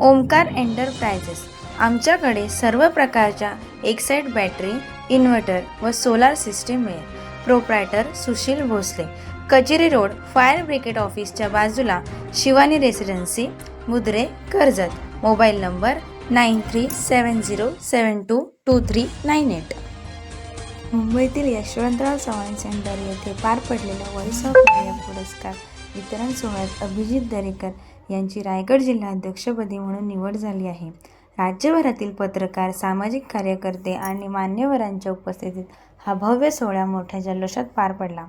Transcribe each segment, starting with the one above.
Omkar enterprises. आमच्याकडे सर्व प्रकारच्या एक्साईट बॅटरी इन्व्हर्टर व सोलार सिस्टीम मिळेल प्रोप्रायटर सुशील भोसले. कचेरी रोड फायर ब्रिगेड ऑफिसच्या बाजूला Shivani residency Mudre Karjat. Mobile number nine three seven zero seven two two three nine eight मुंबईतील यशवंतराव चव्हाण सेंटर येथे पार पडलेल्या व्हॉइस ऑफ इंडिया पुरस्कार वितरण सोहळ्यात अभिजित दरेकर यांची रायगड जिल्हाध्यक्षपदी म्हणून निवड झाली आहे. राज्यभरातील पत्रकार सामाजिक कार्यकर्ते आणि मान्यवरांच्या उपस्थितीत हा भव्य सोहळा मोठ्या जल्लोषात पार पडला.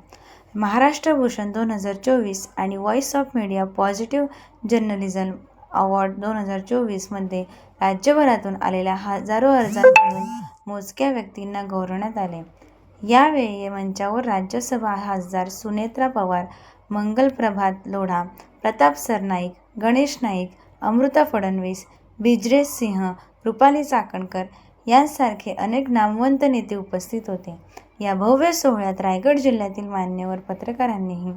महाराष्ट्र भूषण दोन हजार चोवीस आणि voice of media positive journalism award दोन हजार चोवीसमध्ये राज्यभरातून आलेल्या हजारो अर्जांमधून मोजक्या व्यक्तींना गौरवण्यात आले. यावेळी मंचावर राज्यसभा खासदार सुनेत्रा पवार मंगल प्रभात लोढा प्रताप सरनाईक गणेश नाईक अमृता फडणवीस बिजरेश सिंह रुपाली चाकणकर यांसारखे अनेक नामवंत नेते उपस्थित होते. या भव्य सोहळ्यात रायगड जिल्ह्यातील मान्यवर पत्रकारांनीही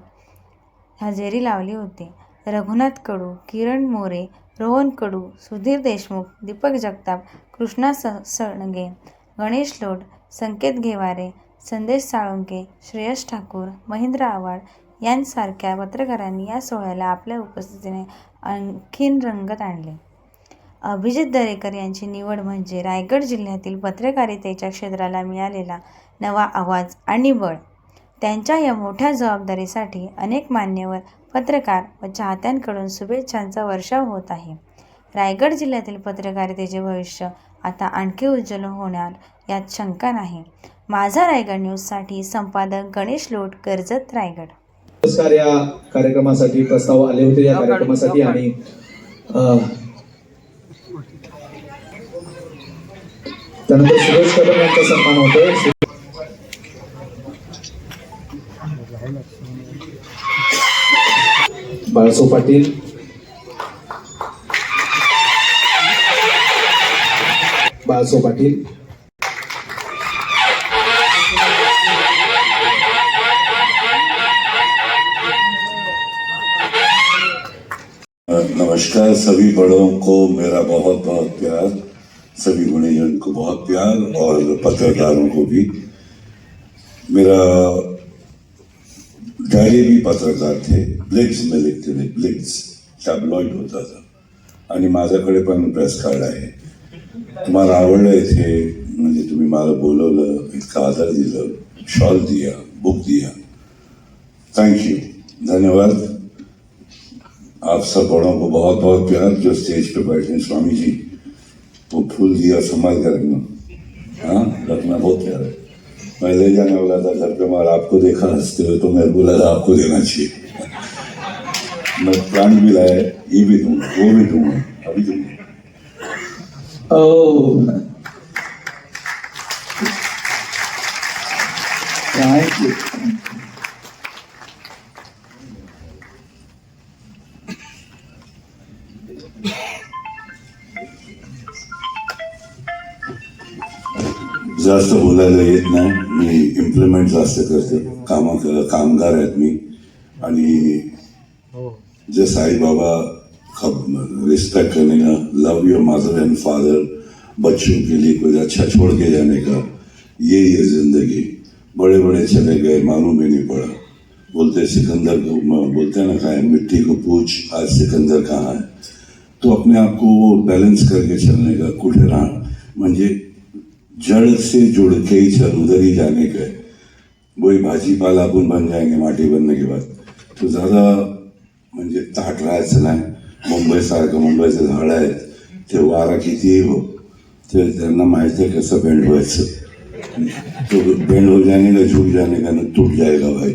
हजेरी लावली होती. रघुनाथ कडू किरण मोरे रोहन कडू सुधीर देशमुख दीपक जगताप कृष्णा स सणगे गणेश लोट संकेत घेवारे संदेश साळुंके श्रेयस ठाकूर महेंद्र आव्हाड यांसारख्या पत्रकारांनी या सोहळ्याला आपल्या उपस्थितीने आणखीन रंगत आणले. अभिजित दरेकर यांची निवड म्हणजे रायगड जिल्ह्यातील पत्रकारितेच्या क्षेत्राला मिळालेला नवा आवाज आणि बळ. त्यांच्या या मोठ्या जबाबदारीसाठी अनेक मान्यवर पत्रकार व चाहत्यांकडून शुभेच्छांचा वर्षाव होत आहे. रायगड जिल्ह्यातील पत्रकारितेचे भविष्य आता आणखी उज्ज्वल होणार यात शंका नाही. माझा रायगड न्यूजसाठी संपादक गणेश लोट कर्जत रायगड. पुरस्कार या कार्यक्रमासाठी प्रस्ताव आले होते या कार्यक्रमासाठी आणि त्यानंतर सुरेश कदम यांचा सन्मान होतोय बाळसो पाटील. बाळसो पाटील. नमस्कार सभी बड़ों को, मेरा बहुत बहुत प्यार। सभी गुणीजन को बहुत प्यार और पत्रकारों को भी। मेरा डैडी भी पत्रकार थे, ब्लिट्स में लिखते थे, ब्लिट्स, टॅबलॉइड होता था। आणि माझ्याकडे पण प्रेस कार्ड आहे। तुम्हाला आवडलं इथे म्हणजे तुम्ही मला बोलवलं, इतका आदर दिलं, शॉल दिया, बुक दिया. थँक्यू धन्यवाद. आप सब बड़ों को बहुत बहुत प्यार जो स्टेज पे बैठे स्वामी जी। वो फूल दिया संभाल कर रखना हाँ रखना बहुत प्यार है। मैं ले जाने वाला था घर पे मगर आपको देखा हँसते हुए तो मेरे को लगा आपको देना चाहिए। मैं प्राण भी लाया ये भी दूँगा वो भी दूँगा अभी दूँगा. Thank you. जास्त बोलायला येत नाही. मी इम्प्लिमेंट जास्त करते. काम कामगार आहेत मी. आणि जे साई बाबा रिस्पेक्ट करने का love your mother and father बच्चों के लिए कुछ अच्छा छोड़ के? जाने का यही है ज़िंदगी. बड़े बड़े चले गए मालूम भी नहीं पड़ा. बोलते सिकंदर को बोलते ना कहा मिट्टी को पूछ आज सिकंदर कहाँ है? तो अपने आप को वो बैलेंस करके चलने का कुठे राहा? म्हणजे जड़ से जुड़ के ही चल उधर ही जाने का है। वही भाजी पाला आपण बन जाएँगे माटी बनने के बाद। तो ज़्यादा म्हणजे ताट राहायचं नाही. मुंबईसारखं मुंबईचे झाडं आहेत ते वारा कितीही हो. ते त्यांना माहिती आहे कसं बेंड व्हायचं. तो बेंड हो जाने का झुक जाने का ना टूट जाएगा भाई.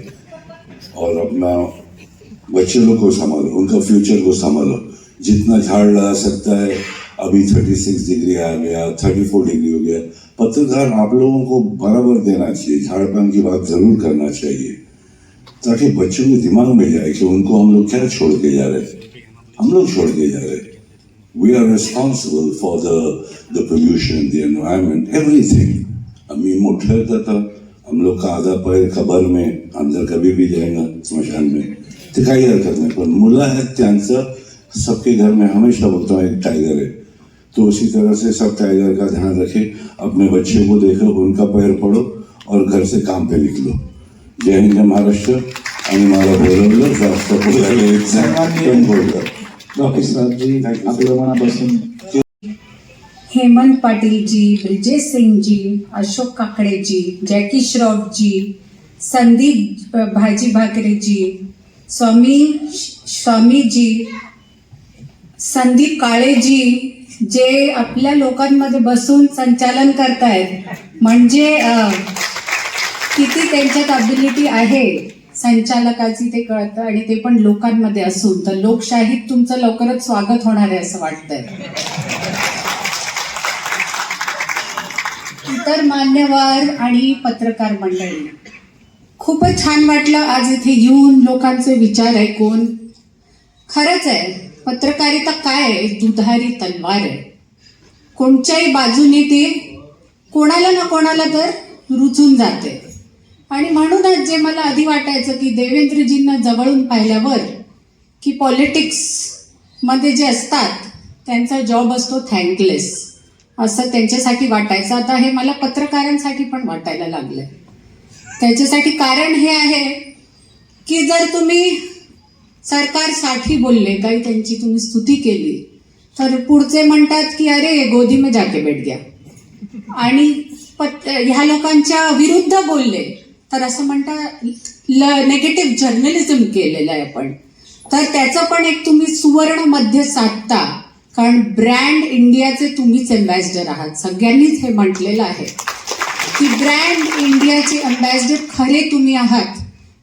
और अपना बच्चे लोग को संभालो. उनका फ्यूचर को संभालो. जितना झाड़ लगा सकता है, अभी थर्टी सिक्स डिग्री आ गया थर्टी फोर डिग्री हो गया पत्रकार आप लोगों को बराबर देना चाहिए, झाड़पन की बात ज़रूर करना चाहिए, ताकि बच्चों के दिमाग में जाए कि उनको हम लोग क्या छोड़ के जा रहे हैं। हम लोग छोड़ के जा रहे हैं। We are responsible for the the pollution the environment everything अभी मोटे होता था, हम लोग का आधा पैर खबर में, अंदर कभी भी जाएगा स्मशान में। ते काही हरकत नाही पण मुलं सबके घर में हमेशा बोलता हूँ, एक टाइगर है। तो उसी तरह से सब टाइगर का ध्यान रखें। अपने बच्चे को देखो उनका पैर पढ़ो और घर से काम पे निकलो। जय हिंद महाराष्ट्र। आणि मला बोलवलं जास्त बोललं मनापासून हेमंत पाटील जी ब्रिजेश सिंग जी अशोक काकडे जी जॅकी श्रॉफ जी संदीप भाजी भाकरे जी स्वामी स्वामी जी संदीप काळे जी जे आपल्या लोकांमध्ये बसून संचालन करतायत म्हणजे किती त्यांच्यात अबिलिटी आहे संचालकाची ते कळतं आणि ते पण लोकांमध्ये असून. तर लोकशाहीत तुमचं लवकरच स्वागत होणार आहे असं वाटतंय. इतर मान्यवर आणि पत्रकार मंडळी खूपच छान वाटलं आज इथे येऊन लोकांचे विचार ऐकून. खरंच आहे पत्रकारिता काय आहे? दुधारी तलवार आहे. कोणत्याही बाजूने ते कोणाला ना कोणाला तर रुचून जाते. आणि म्हणूनच जे मला आधी वाटायचं की देवेंद्रजींना जवळून पाहिल्यावर की पॉलिटिक्समध्ये जे असतात त्यांचा जॉब असतो थँकलेस असं त्यांच्यासाठी वाटायचं. आता हे मला पत्रकारांसाठी पण वाटायला लागलं त्याच्यासाठी कारण हे आहे की जर तुम्ही सरकारसाठी बोलले काही त्यांची तुम्ही स्तुती केली. तर पुढचे म्हणतात की अरे गोदी में जाके बैठ गया आणि पत ह्या लोकांच्या विरुद्ध बोलले. तर असं म्हणतात नेगेटिव्ह जर्नलिझम केलेलं आहे आपण तर त्याचं पण एक तुम्ही सुवर्ण मध्य साधता. कारण ब्रँड इंडियाचे तुम्हीच अम्बॅसिडर आहात. सगळ्यांनीच हे म्हटलेलं आहे. की ब्रँड इंडियाचे अम्बॅसिडर खरे तुम्ही आहात.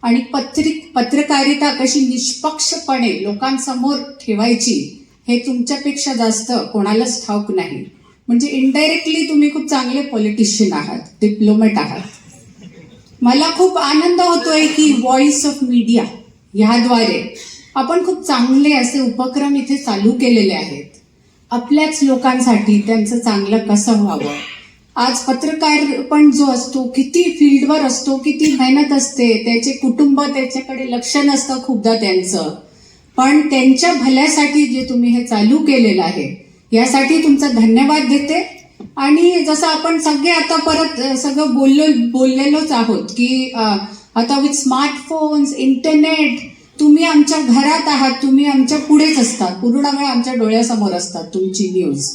आणि पत्रिक पत्रकारिता कशी निष्पक्षपणे लोकांसमोर ठेवायची हे तुमच्यापेक्षा जास्त कोणालाच ठाऊक नाही. म्हणजे इनडायरेक्टली तुम्ही खूप चांगले पॉलिटिशियन आहात डिप्लोमॅट आहात. मला खूप आनंद होतोय की व्हॉइस ऑफ मीडिया ह्याद्वारे आपण खूप चांगले असे उपक्रम इथे चालू केलेले आहेत. आपल्याच लोकांसाठी त्यांचं चांगलं कसं व्हावं? आज पत्रकार पण जो असतो किती फील्डवर असतो किती मेहनत असते त्याचे कुटुंब त्याच्याकडे लक्ष नसतं खूपदा त्यांचं. पण त्यांच्या भल्यासाठी जे तुम्ही हे चालू केलेलं आहे यासाठी तुमचा धन्यवाद देते. आणि जसं आपण सगळे आता परत सगळं बोललो बोललेलोच आहोत की आता विथ स्मार्टफोन्स इंटरनेट तुम्ही आमच्या घरात आहात तुम्ही आमच्या पुढेच असतात पूर्ण वेळ आमच्या डोळ्यासमोर असतात तुमची न्यूज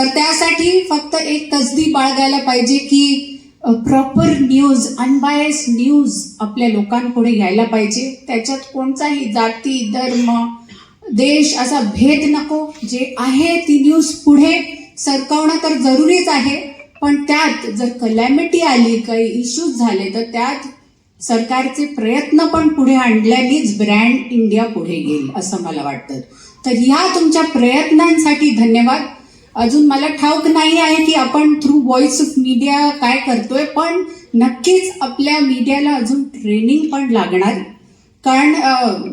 तर त्यासाठी फक्त एक तसदी बाळगायला पाहिजे की प्रॉपर न्यूज अनबायस न्यूज आपल्या लोकांपुढे यायला पाहिजे. त्याच्यात कोणताही जाती धर्म देश असा भेद नको. जे आहे ती न्यूज पुढे सरकवणं तर जरुरीच आहे. पण त्यात जर कलॅमिटी आली काही इश्यूज झाले तर त्यात सरकारचे प्रयत्न पण पुढे आणल्यानेच ब्रँड इंडिया पुढे येईल असं मला वाटतं. तर ह्या तुमच्या प्रयत्नांसाठी धन्यवाद. अजून मला ठाऊक नाही आहे की आपण थ्रू व्हॉइस ऑफ मीडिया काय करतोय पण नक्कीच आपल्या मीडियाला अजून ट्रेनिंग पण लागणार. कारण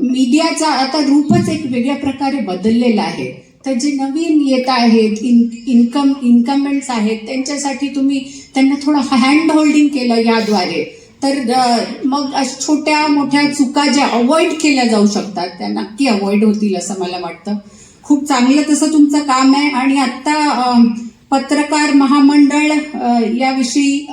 मीडियाचा आता रूपच एक वेगळ्या प्रकारे बदललेला आहे. तर जे नवीन येत आहेत इन इन्कम इन्कमेंट्स आहेत त्यांच्यासाठी तुम्ही त्यांना थोडं हँड होल्डिंग केलं याद्वारे. तर मग छोट्या मोठ्या चुका ज्या अवॉइड केल्या जाऊ शकतात त्या नक्की अवॉइड होतील असं मला वाटतं. खूप चांगलं तसं तुमचं काम आहे. आणि आत्ता पत्रकार महामंडळ याविषयी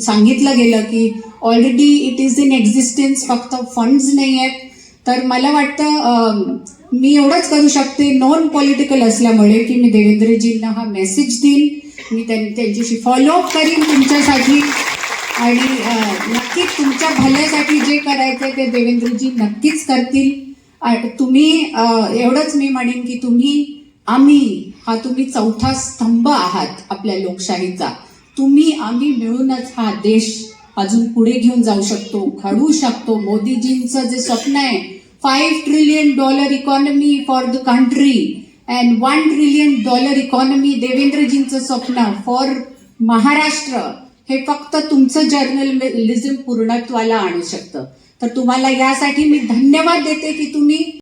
सांगितलं गेलं की already it is in existence फक्त फंड्स नाही आहेत. तर मला वाटतं मी एवढंच करू शकते नॉन पॉलिटिकल असल्यामुळे की मी देवेंद्रजींना हा मेसेज देईन. मी त्यांच्याशी फॉलोअप करीन तुमच्यासाठी. आणि नक्कीच तुमच्या भल्यासाठी जे करायचंय ते देवेंद्रजी नक्कीच करतील. तुम्ही एवढंच मी म्हणेन की तुम्ही आम्ही हा तुम्ही चौथा स्तंभ आहात आपल्या लोकशाहीचा. तुम्ही आम्ही मिळूनच हा देश अजून पुढे घेऊन जाऊ शकतो घडवू शकतो. मोदीजींचं जे स्वप्न आहे five trillion dollar economy for the country and one trillion dollar economy देवेंद्रजींचं स्वप्न फॉर महाराष्ट्र हे फक्त तुमचं जर्नलिझम पूर्णत्वाला आणू शकतं. तर तुम्हाला यासाठी मी धन्यवाद देते की तुम्ही